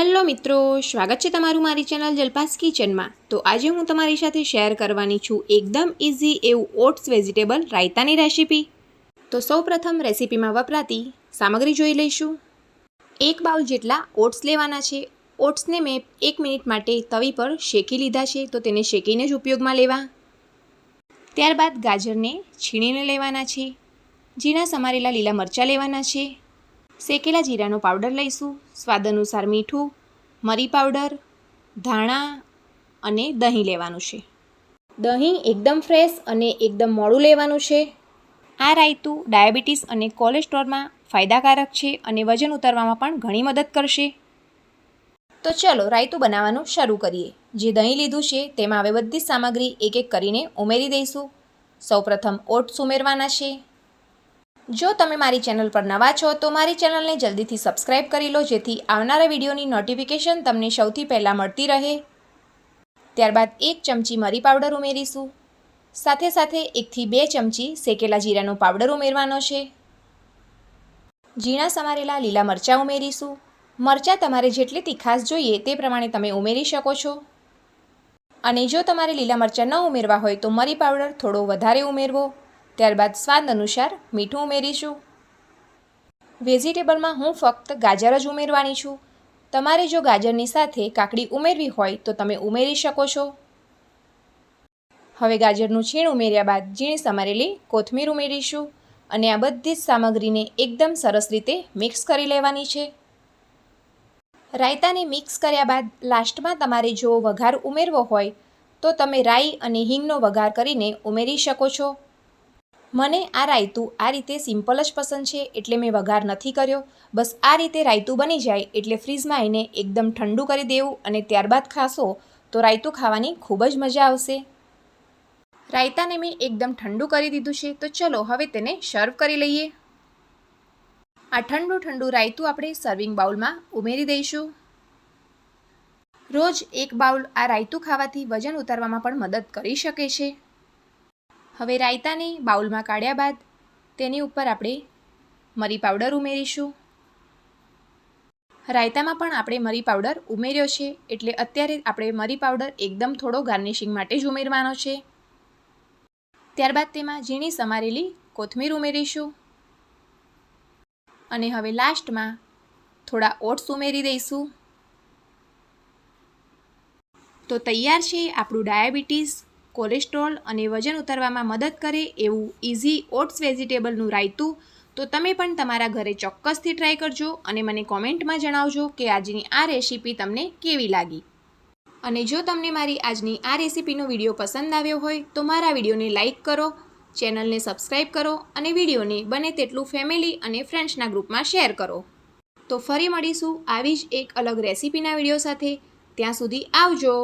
Hello મિત્રો, સ્વાગત છે તમારું મારી ચેનલ જલપાસ કિચનમાં. તો આજે હું તમારી સાથે શેર કરવાની છું એકદમ ઇઝી એવું ઓટ્સ વેજીટેબલ રાયતાની રેસીપી તો સૌપ્રથમ રેસીપીમાં વપરાતી સામગ્રી જોઈ લઈશું. એક બાઉલ જેટલા ઓટ્સ લેવાના છે. ઓટ્સને મેં એક મિનિટ માટે તવી પર શેકી લીધા છે, તો તેને શેકીને જ ઉપયોગમાં લેવા. ત્યારબાદ ગાજરને છીણીને લેવાના છે. ઝીણા સમારેલા લીલા મરચાં લેવાના છે. શેકેલા જીરાનો પાવડર લઈશું. સ્વાદ અનુસાર મીઠું, મરી પાવડર, ધાણા અને દહીં લેવાનું છે. દહીં એકદમ ફ્રેશ અને એકદમ મોડું લેવાનું છે. આ રાયતું ડાયાબિટીસ અને કોલેસ્ટ્રોલમાં ફાયદાકારક છે અને વજન ઉતારવામાં પણ ઘણી મદદ કરશે. તો ચલો રાયતું બનાવવાનું શરૂ કરીએ. જે દહીં લીધું છે તેમાં હવે બધી સામગ્રી એક એક કરીને ઉમેરી દઈશું. સૌપ્રથમ ઓટ્સ ઉમેરવાના છે. જો તમે મારી ચેનલ પર નવા છો, તો મારી ચેનલને જલ્દીથી સબસ્ક્રાઇબ કરી લો, જેથી આવનારા વિડીયોની નોટિફિકેશન તમને સૌથી પહેલાં મળતી રહે. ત્યારબાદ એક ચમચી મરી પાવડર ઉમેરીશું. સાથે સાથે એકથી બે ચમચી શેકેલા જીરાનો પાવડર ઉમેરવાનો છે. ઝીણા સમારેલા લીલા મરચાં ઉમેરીશું. મરચાં તમારે જેટલી તીખાસ જોઈએ તે પ્રમાણે તમે ઉમેરી શકો છો. અને જો તમારે લીલા મરચાં ન ઉમેરવા હોય, તો મરી પાવડર થોડો વધારે ઉમેરવો. ત્યારબાદ સ્વાદ અનુસાર મીઠું ઉમેરીશું. વેજીટેબલમાં હું ફક્ત ગાજર જ ઉમેરવાની છું. તમારે જો ગાજરની સાથે કાકડી ઉમેરવી હોય તો તમે ઉમેરી શકો છો. હવે ગાજરનું છીણ ઉમેર્યા બાદ ઝીણી સમારેલી કોથમીર ઉમેરીશું અને આ બધી જ સામગ્રીને એકદમ સરસ રીતે મિક્સ કરી લેવાની છે. રાયતાને મિક્સ કર્યા બાદ લાસ્ટમાં તમારે જો વઘાર ઉમેરવો હોય તો તમે રાઈ અને હિંગનો વઘાર કરીને ઉમેરી શકો છો. મને આ રાયતું આ રીતે સિમ્પલ જ પસંદ છે એટલે મેં વઘાર નથી કર્યો. બસ આ રીતે રાયતું બની જાય એટલે ફ્રીઝમાં એને એકદમ ઠંડુ કરી દેવું અને ત્યારબાદ ખાશો તો રાયતું ખાવાની ખૂબ જ મજા આવશે. રાયતાને મેં એકદમ ઠંડુ કરી દીધું છે તો ચલો હવે તેને સર્વ કરી લઈએ. આ ઠંડુ ઠંડુ રાયતું આપણે સર્વિંગ બાઉલમાં ઉમેરી દઈશું. રોજ એક બાઉલ આ રાયતું ખાવાથી વજન ઉતારવામાં પણ મદદ કરી શકે છે. હવે રાયતાને બાઉલમાં કાઢ્યા બાદ તેની ઉપર આપણે મરી પાવડર ઉમેરીશું. રાયતામાં પણ આપણે મરી પાવડર ઉમેર્યો છે, એટલે અત્યારે આપણે મરી પાવડર એકદમ થોડો ગાર્નિશિંગ માટે જ ઉમેરવાનો છે. ત્યારબાદ તેમાં ઝીણી સમારેલી કોથમીર ઉમેરીશું. અને હવે લાસ્ટમાં થોડા ઓટ્સ ઉમેરી દઈશું. તો તૈયાર છે આપણું ડાયાબિટીસ. કોલેસ્ટ્રોલ અને વજન ઉતારવામાં મદદ કરે એવું ઇઝી ઓટ્સ વેજીટેબલનું રાયતું, તો તમે પણ તમારા ઘરે ચોક્કસથી ટ્રાય કરજો અને મને કોમેન્ટમાં જણાવજો કે આજની આ રેસીપી તમને કેવી લાગી. અને જો તમને મારી આજની આ રેસીપીનો વીડિયો પસંદ આવ્યો હોય, તો મારા વિડીયોને લાઇક કરો, ચેનલને સબસ્ક્રાઈબ કરો અને વિડીયોને બને તેટલું ફેમિલી અને ફ્રેન્ડ્સના ગ્રુપમાં શેર કરો. તો ફરી મળીશું આવી જ એક અલગ રેસીપીના વીડિયો સાથે. ત્યાં સુધી આવજો.